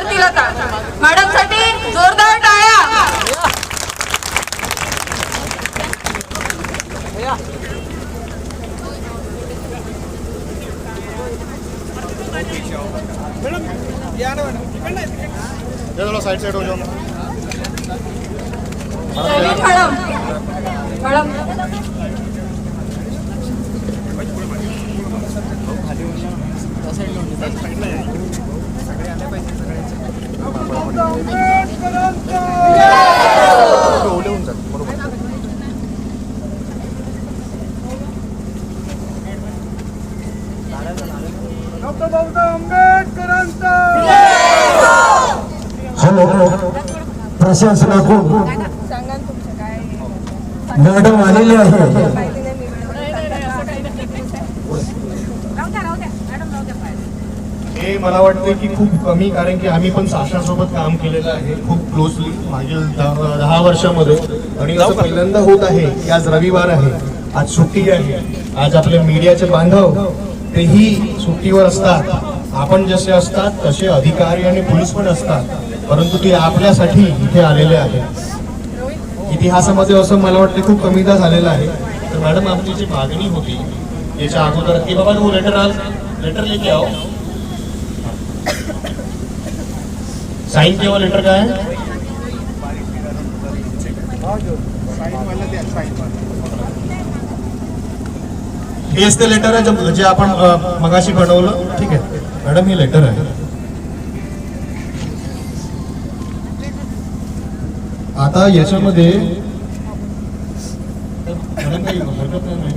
विरोध व्यक्त करतील आता मॅडमसाठी जोरदार टाळ्या. मॅडम थोड़ा साइड साइड हो जाओ मॅडम. मॅडम ओले होऊन जात बरोबर हॅलो प्रशासनाकडून मॅडम आलेली आहे. मला वाटतं की खूप कमी कारण की आम्ही पण साशासोबत काम केलेलं आहे खूप क्लोजली मागील दहा वर्षामध्ये. आणि असं पहिल्यांदा होत आहे की आज रविवार आहे आज सुट्टी आहे आज आपले मीडियाचे बांधव तेही सुट्टीवर असतात. आपण जसे असतात तसे अधिकारी आणि पोलीस पण असतात परंतु ते आपल्यासाठी इथे आलेले आहेत. इतिहासामध्ये असं मला वाटतं खूप कमीदा झालेलं आहे. तर मॅडम आपली जी मागणी होती याच्या अगोदर की बाबा तू लेटर आल. लेटर लेके आओ. साइन केव्हा लेटर काय हेच ते लेटर आहे जे- जे आपण मगाशी बनवलं ठीक आहे. मॅडम हे लेटर आहे. आता याच्यामध्ये मॅडम काही हरकत नाही.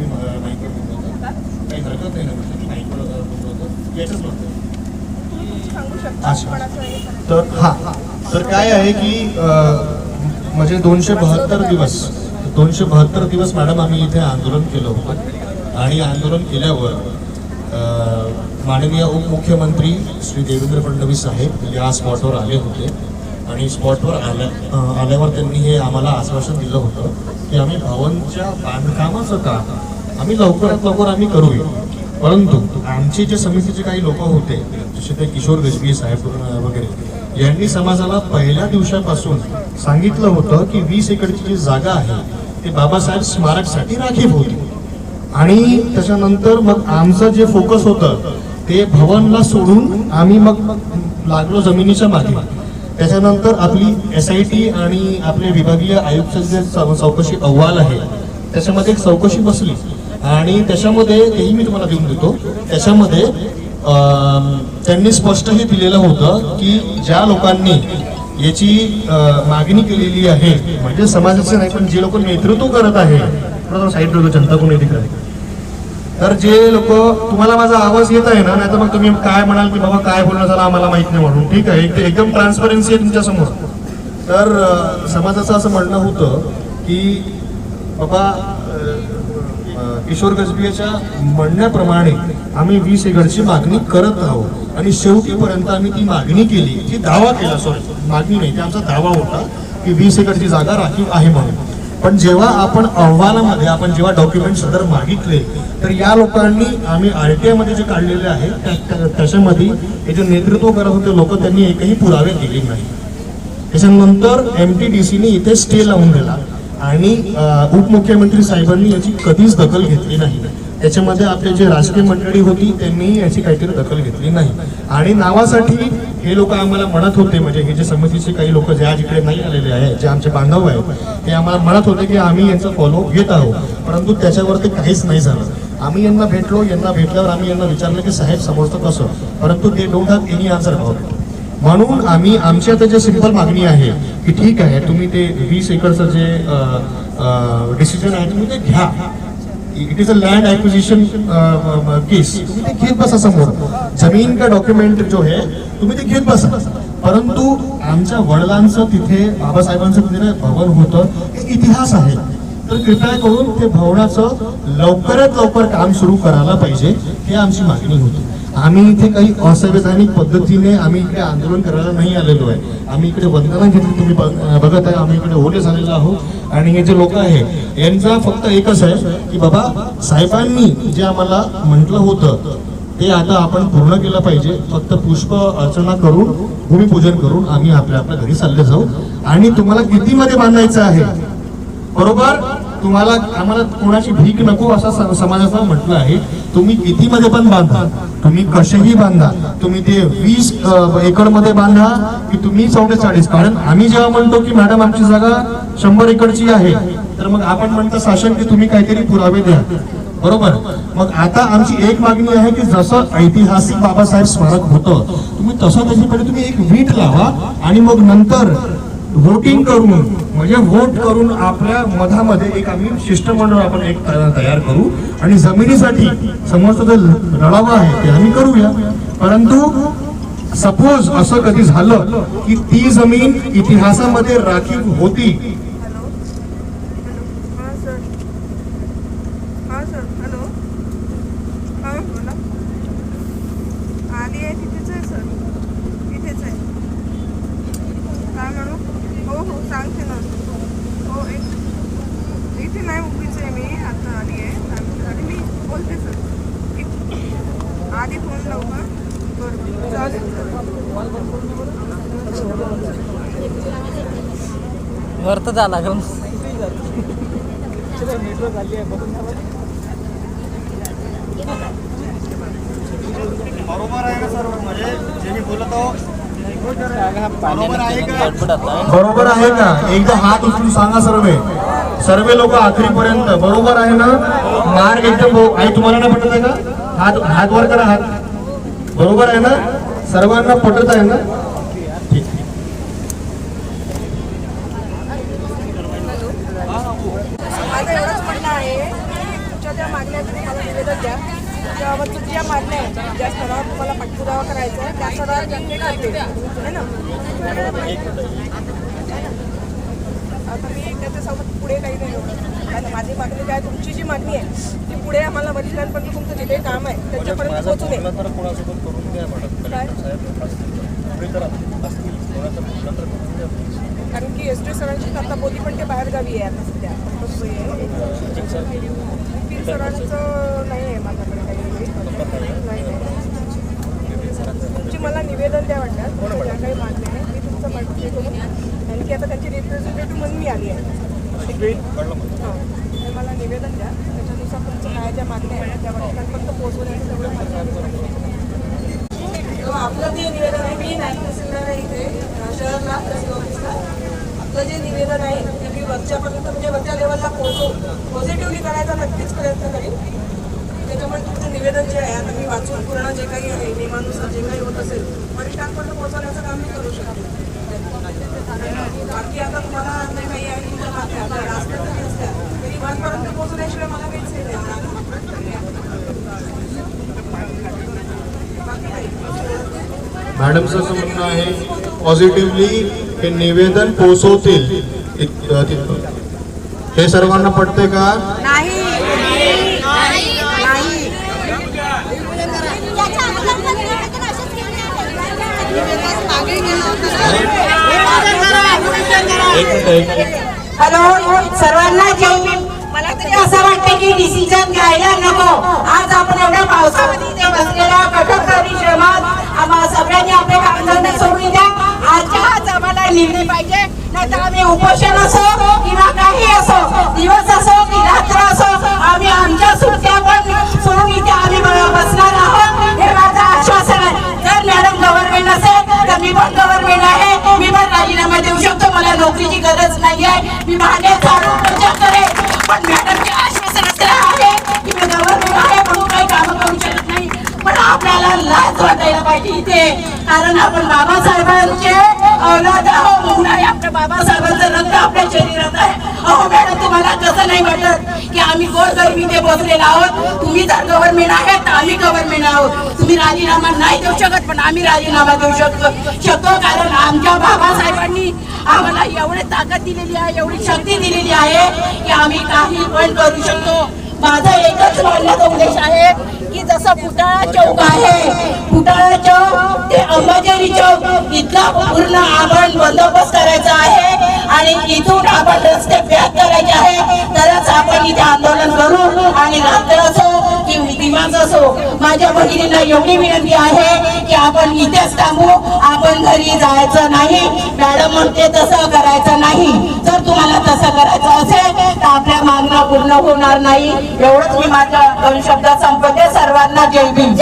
काही हरकत नाही ना मी माईकवर बोलतो. याचंच बोलतो. अच्छा. तर हा तर काय आहे की म्हणजे दोनशे बहात्तर दिवस दोनशे बहात्तर दिवस मॅडम आम्ही इथे आंदोलन केलं होतं. आणि आंदोलन केल्यावर माननीय उपमुख्यमंत्री श्री देवेंद्र फडणवीस साहेब या स्पॉटवर आले होते. आणि स्पॉटवर आल्या आल्यावर त्यांनी हे आम्हाला आश्वासन दिलं होतं की आम्ही भवनच्या बांधकामाचं काम आम्ही लवकरात लवकर आम्ही करूया. परंतु आमचे जे समितीचे काही लोक होते जसे ते किशोर गजबी साहेब वगैरे यांनी समाजाला पहिल्या दिवसापासून सांगितलं होतं की वीस एकरची जी जागा आहे ती बाबासाहेब स्मारकसाठी राखीव होती. आणि त्याच्यानंतर मग आमचं जे फोकस होतं ते भवनला सोडून आम्ही मग लागलो जमिनीच्या मागे. त्याच्यानंतर आपली एस आय टी आणि आपले विभागीय आयुक्त जे चौकशी अहवाल आहे त्याच्यामध्ये एक चौकशी बसली. आणि त्याच्यामध्ये तेही मी तुम्हाला देऊन देतो. त्याच्यामध्ये त्यांनी स्पष्टही दिलेलं होतं की ज्या लोकांनी याची मागणी केलेली आहे म्हणजे समाजाचे नाही पण जे लोक नेतृत्व करत आहे थोडं साईड जनता कोणी तिकडे तर जे लोक तुम्हाला माझा आवाज येत आहे ना नाही तर मग तुम्ही काय म्हणाल की बाबा काय बोलणं झालं आम्हाला माहीत नाही म्हणून. ठीक आहे एकदम ट्रान्सपरन्सी आहे तुमच्यासमोर. तर समाजाचं असं म्हणणं होतं की बाबा किशोर गजबियाच्या म्हणण्याप्रमाणे आम्ही वीस एकरची मागणी करत आहोत. आणि शेवटीपर्यंत आम्ही ती मागणी केली. ती दावा केला सॉरी मागणी नाही ते आमचा दावा होता की वीस एकरची जागा राखीव आहे म्हणून. पण जेव्हा आपण अहवालामध्ये आपण जेव्हा डॉक्युमेंट सदर मागितले तर या लोकांनी आम्ही आर टी मध्ये जे काढलेले आहे त्याच्यामध्ये हे जे नेतृत्व करत होते लोक त्यांनी एकही पुरावे दिले नाही. त्याच्यानंतर एम टी डी सीने इथे स्टे लावून दिला. आणि उपमुख्यमंत्री साहेबांनी याची कधीच दखल घेतली नाही. त्याच्यामध्ये आपले जे राजकीय मंडळी होती त्यांनी याची काहीतरी दखल घेतली नाही. आणि नावासाठी हे लोक आम्हाला म्हणत होते म्हणजे हे जे समितीचे काही लोक जे आज इकडे नाही आलेले आहेत जे आमचे बांधव आहेत ते आम्हाला म्हणत होते की आम्ही यांचा फॉलो घेत आहोत. परंतु त्याच्यावरती काहीच नाही झालं. आम्ही यांना भेटलो यांना भेटल्यावर आम्ही यांना विचारलं की साहेब समजतं कसं परंतु ते don't have any answer about म्हणून आम्ही आमची आता जे सिंपल मागणी आहे की ठीक आहे तुम्ही ते वीस एकरचं जे डिसिजन आहे तुम्ही ते घ्या. It is a land acquisition case तुम्ही ते घेत बसा समोर. जमीन का डॉक्युमेंट जो है तुम्ही ते घेत बसा. परंतु आमच्या वडिलांचं तिथे बाबासाहेबांचं तिथे भवन होतं हे इतिहास आहे. तर कृपया करून ते भवनाचं लवकरात लवकर काम सुरू करायला पाहिजे ही आमची मागणी होती. आम्ही इथे काही असंवैधानिक पद्धतीने आम्ही इकडे आंदोलन करायला नाही आलेलो आहे. आम्ही इकडे वंदना घेतली तुम्ही बघत आहे आम्ही इकडे ओले झालेलो आहोत. आणि हे जे लोक आहे यांचा फक्त एकच आहे की बाबा साहेबांनी जे आम्हाला म्हटलं होतं ते आता आपण पूर्ण केलं पाहिजे. फक्त पुष्प अर्चना करून भूमिपूजन करून आम्ही आपल्या आपल्या घरी चालले जाऊ. आणि तुम्हाला किती मध्ये बांधायचं आहे? बरोबर? तुम्हाला आम्हाला कोणाची भीक नको असं समाजाचा समाजाचं म्हटलं आहे. तुम्ही कितीमध्ये पण बांधा. तुम्ही कसेही बांधा. तुम्ही ते वीस एकरमध्ये बांधा की तुम्ही चौवेचाळीस. कारण आम्ही जेव्हा म्हणतो की मॅडम आमची जागा शंभर एकरची आहे तर मग आपण म्हणतो शासन की तुम्ही काहीतरी पुरावे द्या. बरोबर? मग आता आमची एक मागणी आहे की जसं ऐतिहासिक बाबासाहेब स्मारक होतं तुम्ही तसं त्याच्याकडे तुम्ही एक वीट लावा आणि मग नंतर व्होटिंग करून म्हणजे व्होट करून आपल्या मधामध्ये एक आम्ही शिष्टमंडळ आपण एक तयार करू. आणि जमिनीसाठी समोरचं जे लढावं आहे ते आम्ही करूया. परंतु सपोज असं कधी झालं की ती जमीन इतिहासामध्ये राखीव होती हां सर हां सर हॅलो हां बोला आली आहे तिथेच आहे सर तिथेच आहे काय म्हणू हो हो सांगते ना हो एक इथे नाही उभीच आहे मी आता आली आहे सांगते आणि मी बोलते सर एक आधी फोन लावू का बरं चालेल वरत जा लागल. बरोबर आहे ना म्हणजे जे मी बोलतो बरोबर आहे का? एकदा हात उचलून सांगा सर्वे. सर्वे लोक आखरीपर्यंत बरोबर आहे ना? मार्ग एकदम आई तुम्हाला ना पटत आहे का? हात हात वर करा हात. बरोबर आहे ना? सर्वांना पटत आहे ना ठीक माझं एवढंच म्हणणं आहे की तुमच्या ज्या मागण्या आहेत तुम्ही मला निवेदन द्या मागण्या आहेत ज्या स्तरावर तुम्हाला पाठपुरावा करायचा आहे त्या स्तरावर मी करते. है ना? आता मी त्याच्यासोबत पुढे काही नाही कारण माझी मागणी काय तुमची जी मागणी आहे ती पुढे आम्हाला वरिष्ठांपर्यंत तुमचं जे काही काम आहे त्याच्यापर्यंत पोहोचू? कारण की एस टी सरांची आता बोली पण ते बाहेर गावी आहे आता सध्या. आहे. सरांचं नाही आहे माझ्याकडे काही नाही नाही. तुमची मला निवेदन द्या वाटतं तुमच्या ज्या काही मागण्या आहेत मी तुमचं पाठवते करून की आता त्यांची रिप्रेझेंटेटिव्ह म्हणून मी आली आहे. हां. मला निवेदन द्या त्याच्यानुसार तुमचं काय ज्या मागण्या आहेत त्या वकिलांपर्यंत पोहोचवण्याचं तेवढं माझं आपलं जे निवेदन आहे मी नाही तहसीलदार आहे इथे शहरला तहसील ऑफिसला आपलं जे निवेदन आहे ते मी वरच्यापर्यंत म्हणजे वरच्या लेवलला पोहोचू पॉझिटिव्हली करायचा नक्कीच प्रयत्न करेन त्याच्यामुळे तुमचं निवेदन जे आहे आता मी वाचून पूर्ण आहे नियमानुसार जे काही होत असेल वरिष्ठांपर्यंत पोहोचवण्याचं काम मी करू शकतो. बाकी आता तुम्हाला जे काही आहे आता असल्या तरी असल्या तरी वरपर्यंत पोहोचवल्याशिवाय मला काहीच हे मॅडमचं असं म्हणणं आहे पॉझिटिव्हली हे निवेदन पोहोचवतील. हे सर्वांना पटते का नाही नाही याच्या अगोदर पण निवेदन असेच केले हॅलो सर्वांना जेव. मला तरी असं वाटतं की डिसिजन घ्यायला नको. आज आपण एवढ्या पावसामध्ये इथे बसलेल्या कठोर परिश्रमात आम्हाला सगळ्यांनी आपले कामधंदे सोडून द्या. आजच्या आज आम्हाला निर्णय पाहिजे. नाहीतर आम्ही उपोषण असो किंवा काही असो दिवस असो की रात्र असो आम्ही आमच्या सुट्ट्या कारण आपण बाबासाहेबांचे औलाद आहो म्हणून आहे आपल्या बाबासाहेबांचं रक्त आपल्या शरीरात आहे. अहो मॅडम तुम्हाला कसं नाही वाटत की आम्ही गोरगरिबीने बसलेलो आहोत? तुम्ही जर गव्हर्नमेंट आहे तर आम्ही गव्हर्नमेंट आहोत. तुम्ही राजीनामा नाही देऊ शकत पण आम्ही राजीनामा देऊ शकतो. शकतो कारण आमच्या बाबासाहेबांनी आम्हाला एवढी ताकद दिलेली आहे एवढी शक्ती दिलेली आहे की आम्ही काही पण करू शकतो. माझा एकच म्हणण्याचा उद्देश आहे की जसं फुटाळा चौक आहे फुटाळा चौक ते चौक इथला पूर्ण आपण बंदोबस्त करायचा आहे आणि इथून आपण रस्ते पॅक करायचे आहे. तरच आपण इथे आंदोलन करू आणि रात्र असो दिमाग असो माझ्या बहिणींना एवढी विनंती आहे की आपण इथेच थांबू. आपण घरी जायचं नाही. मॅडम म्हणते तसं करायचं नाही. जर तुम्हाला तसं करायचं असेल तर आपल्या मागण्या पूर्ण होणार नाही. एवढंच मी माझ्या दोन शब्दात संपते सर्वांना जय भीम.